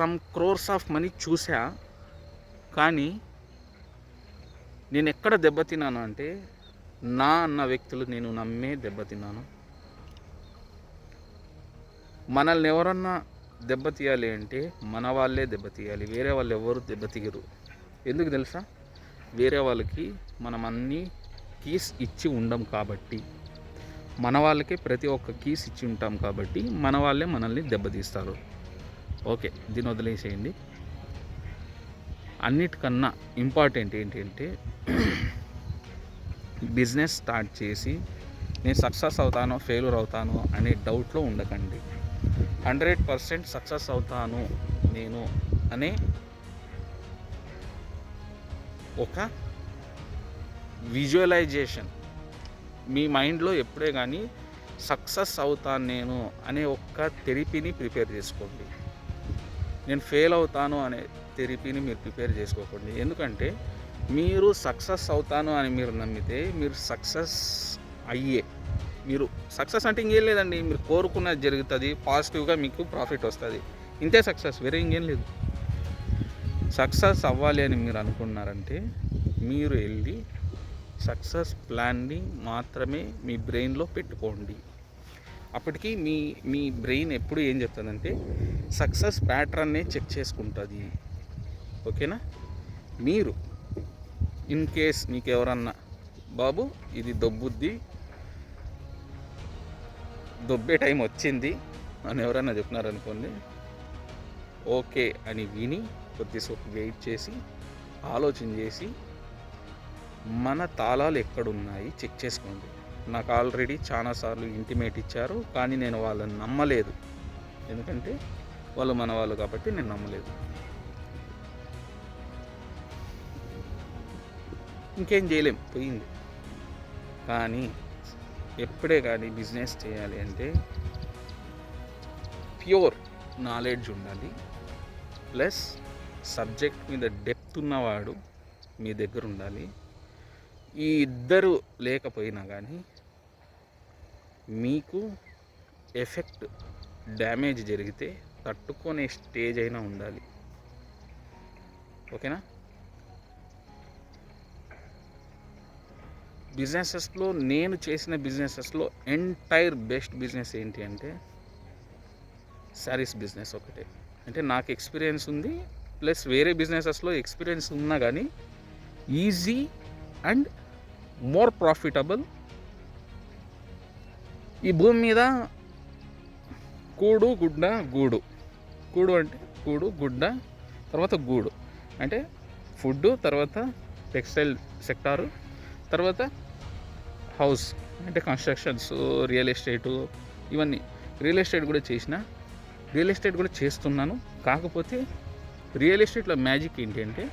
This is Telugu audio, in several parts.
సమ్ క్రోర్స్ ఆఫ్ మనీ చూసా కానీ నేను ఎక్కడ దెబ్బతిన్నాను అంటే నా అన్న వ్యక్తులు నేను నమ్మే దెబ్బతిన్నాను. మనల్ని ఎవరన్నా దెబ్బతీయాలి అంటే మన వాళ్ళే దెబ్బతీయాలి. వేరే వాళ్ళు ఎవరు దెబ్బతీయరు. ఎందుకు తెలుసా? వేరే వాళ్ళకి మనం అన్ని కీస్ ఇచ్చి ఉండం కాబట్టి. మన వాళ్ళకే ప్రతి ఒక్క కీస్ ఇచ్చి ఉంటాం కాబట్టి మన వాళ్ళే మనల్ని దెబ్బతీస్తారు. ఓకే దీన్ని వదిలేసేయండి. అన్నిటికన్నా ఇంపార్టెంట్ ఏంటంటే బిజినెస్ స్టార్ట్ చేసి నేను సక్సెస్ అవుతానో ఫెయిల్యూర్ అవుతానో అనే డౌట్లో ఉండకండి. హండ్రెడ్ పర్సెంట్ సక్సెస్ అవుతాను నేను అనే ఒక విజువలైజేషన్ మీ మైండ్లో ఎప్పుడే కానీ సక్సెస్ అవుతాను నేను అనే ఒక్క తెరిపిని ప్రిపేర్ చేసుకోండి. నేను ఫెయిల్ అవుతాను అనే థెరపీని మీరు ప్రిపేర్ చేసుకోకండి. ఎందుకంటే మీరు సక్సెస్ అవుతాను అని మీరు నమ్మితే మీరు సక్సెస్ అయ్యే మీరు సక్సెస్ అంటే ఇంకేం లేదండి. మీరు కోరుకున్నది జరుగుతుంది పాజిటివ్గా మీకు ప్రాఫిట్ వస్తుంది. ఇంతే సక్సెస్ వేరే ఇంకేం లేదు. సక్సెస్ అవ్వాలి అని మీరు అనుకున్నారంటే మీరు వెళ్ళి సక్సెస్ ప్లాన్ని మాత్రమే మీ బ్రెయిన్లో పెట్టుకోండి. అప్పటికి మీ మీ బ్రెయిన్ ఎప్పుడు ఏం చెప్తుందంటే సక్సెస్ ప్యాటర్న్నే చెక్ చేసుకుంటుంది. ఓకేనా? మీరు ఇన్ కేస్ మీకు ఎవరన్నా బాబు ఇది దొబ్బుద్ది దొబ్బే టైం వచ్చింది అని ఎవరైనా చెప్పినారనుకోండి ఓకే అని విని కొద్దిసేపు వెయిట్ చేసి ఆలోచన చేసి మన తాళాలు ఎక్కడున్నాయి చెక్ చేసుకోండి. నాకు ఆల్రెడీ చాలాసార్లు ఇంటిమేట్ ఇచ్చారు కానీ నేను వాళ్ళని నమ్మలేదు. ఎందుకంటే వాళ్ళు మన వాళ్ళు కాబట్టి నేను నమ్మలేదు. ఇంకేం చేయలేం పోయింది. కానీ ఎప్పుడే కానీ బిజినెస్ చేయాలి అంటే ప్యూర్ నాలెడ్జ్ ఉండాలి. ప్లస్ సబ్జెక్ట్ మీద డెప్త్ ఉన్నవాడు మీ దగ్గర ఉండాలి. ఈ ఇద్దరు లేకపోయినా కానీ మీకు ఎఫెక్ట్ డ్యామేజ్ జరిగితే తట్టుకునే స్టేజ్ అయినా ఉండాలి. ఓకేనా? బిజినెసెస్లో నేను చేసిన బిజినెసెస్లో ఎంటైర్ బెస్ట్ బిజినెస్ ఏంటి అంటే శారీస్ బిజినెస్ ఒకటే. అంటే నాకు ఎక్స్పీరియన్స్ ఉంది ప్లస్ వేరే బిజినెసెస్లో ఎక్స్పీరియన్స్ ఉన్నా కానీ ఈజీ అండ్ మోర్ ప్రాఫిటబుల్ ఈ భూమి మీద కూడు గుడ్డ గూడు. కూడు అంటే కూడు గుడ్డ తర్వాత గూడు. అంటే ఫుడ్ తర్వాత టెక్స్టైల్ సెక్టారు తర్వాత హౌస్. అంటే కన్స్ట్రక్షన్స్ రియల్ ఎస్టేటు ఇవన్నీ. రియల్ ఎస్టేట్ కూడా చేసిన. రియల్ ఎస్టేట్ కూడా చేస్తున్నాను. కాకపోతే రియల్ ఎస్టేట్లో మ్యాజిక్ ఏంటంటే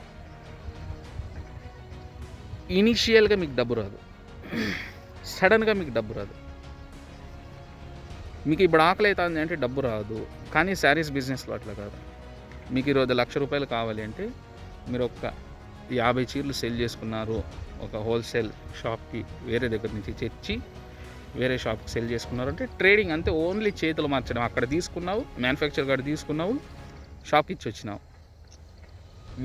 ఇనీషియల్గా మీకు డబ్బు రాదు. సడన్గా మీకు డబ్బు రాదు. మీకు ఇప్పుడు ఆకలి అవుతుంది అంటే డబ్బు రాదు. కానీ శారీస్ బిజినెస్లో అట్లా కాదు. మీకు ఈరోజు లక్ష రూపాయలు కావాలి అంటే మీరు ఒక యాభై చీరలు సెల్ చేసుకున్నారు ఒక హోల్సేల్ షాప్కి వేరే దగ్గర నుంచి తెచ్చి వేరే షాప్కి సెల్ చేసుకున్నారు అంటే ట్రేడింగ్ అంతే ఓన్లీ చేతులు మార్చడం. అక్కడ తీసుకున్నావు మ్యానుఫ్యాక్చర్ కాడ తీసుకున్నావు షాప్కి ఇచ్చి వచ్చినావు.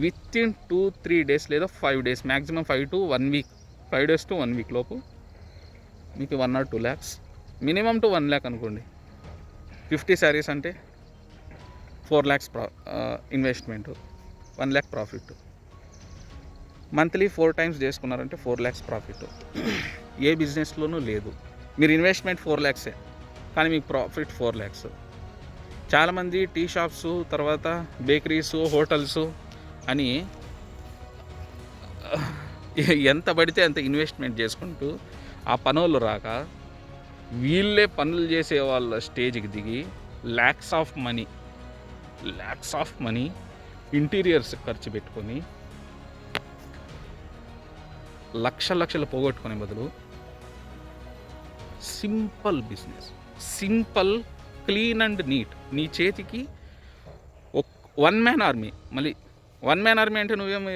With in two three days లేదా five days maximum five to one week five days to one week లోపు మీకు one or two lakhs minimum to one lakh అనుకోండి. ఫిఫ్టీ శారీస్ అంటే ఫోర్ ల్యాక్స్ ప్రా investment one lakh profit monthly four times చేసుకున్నారంటే ఫోర్ ల్యాక్స్ ప్రాఫిట్ ఏ బిజినెస్లోనూ లేదు. మీరు ఇన్వెస్ట్మెంట్ ఫోర్ ల్యాక్సే కానీ మీకు ప్రాఫిట్ ఫోర్ ల్యాక్స్. చాలామంది టీ షాప్స్ తర్వాత బేకరీస్ హోటల్స్ అని ఎంత పడితే అంత ఇన్వెస్ట్మెంట్ చేసుకుంటూ ఆ పనులు రాక వీళ్ళే పనులు చేసే వాళ్ళ స్టేజ్కి దిగి lakhs of money lakhs of money interiors ఖర్చు పెట్టుకొని లక్ష లక్షలు పోగొట్టుకునే బదులు simple business simple clean and neat. నీ చేతికి వన్ మ్యాన్ ఆర్మీ మళ్ళీ వన్ మ్యాన్ ఆర్మీ అంటే నువ్వేమి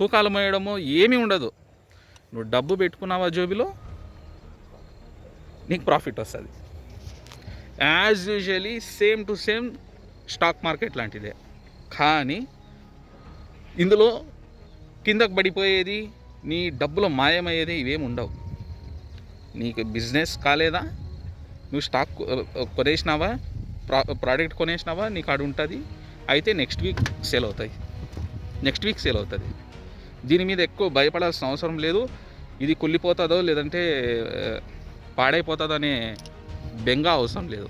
తూకాలు మోయడమో ఏమీ ఉండదు. నువ్వు డబ్బు పెట్టుకున్నావా జోబిలో? నీకు ప్రాఫిట్ వస్తుంది. As usually same to same stock market లాంటిదే. కానీ ఇందులో కిందకు పడిపోయేది నీ డబ్బులు మాయమయ్యేది ఇవేమి ఉండవు. నీకు బిజినెస్ కాలేదా? నువ్వు స్టాక్ కొనేసినావా? ప్రా ప్రోడక్ట్ కొనేసినావా? నీకు ఆడు ఉంటుంది. అయితే నెక్స్ట్ వీక్ సేల్ అవుతాయి. నెక్స్ట్ వీక్ సేల్ అవుతుంది దీని మీద ఎక్కువ భయపడాల్సిన అవసరం లేదు. ఇది కుళ్ళిపోతుందో లేదంటే పాడైపోతుందని బెంగ అవసరం లేదు.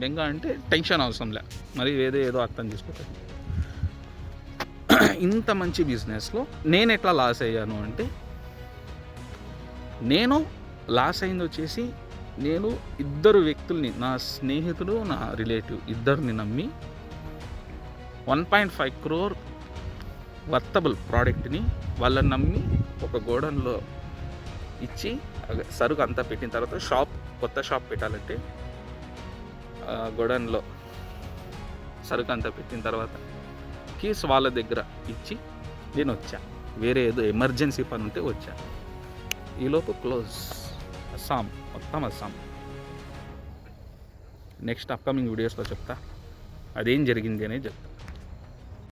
బెంగ అంటే టెన్షన్ అవసరం లే. మరి ఏదో ఏదో అర్థం చేసుకుంటుంది ఇంత మంచి బిజినెస్లో నేను ఎట్లా లాస్ అయ్యాను అంటే నేను లాస్ అయింది వచ్చేసి నేను ఇద్దరు వ్యక్తుల్ని నా స్నేహితుడు నా రిలేటివ్ ఇద్దరిని నమ్మి one point five crore worthable ప్రోడక్ట్ని వాళ్ళని నమ్మి ఒక గోడౌన్లో ఇచ్చి సరుకు అంతా పెట్టిన తర్వాత షాప్ కొత్త షాప్ పెట్టాలంటే గొడన్లో గోడౌన్లో సరుకు అంతా పెట్టిన తర్వాత కీస్ వాళ్ళ దగ్గర ఇచ్చి నేను వచ్చా. వేరే ఏదో ఎమర్జెన్సీ పని ఉంటే వచ్చా. ఈలోపు క్లోజ్. అస్సాం మొత్తం అస్సాం. నెక్స్ట్ అప్కమింగ్ వీడియోస్లో చెప్తా. అదేం జరిగింది అనేది చెప్తా.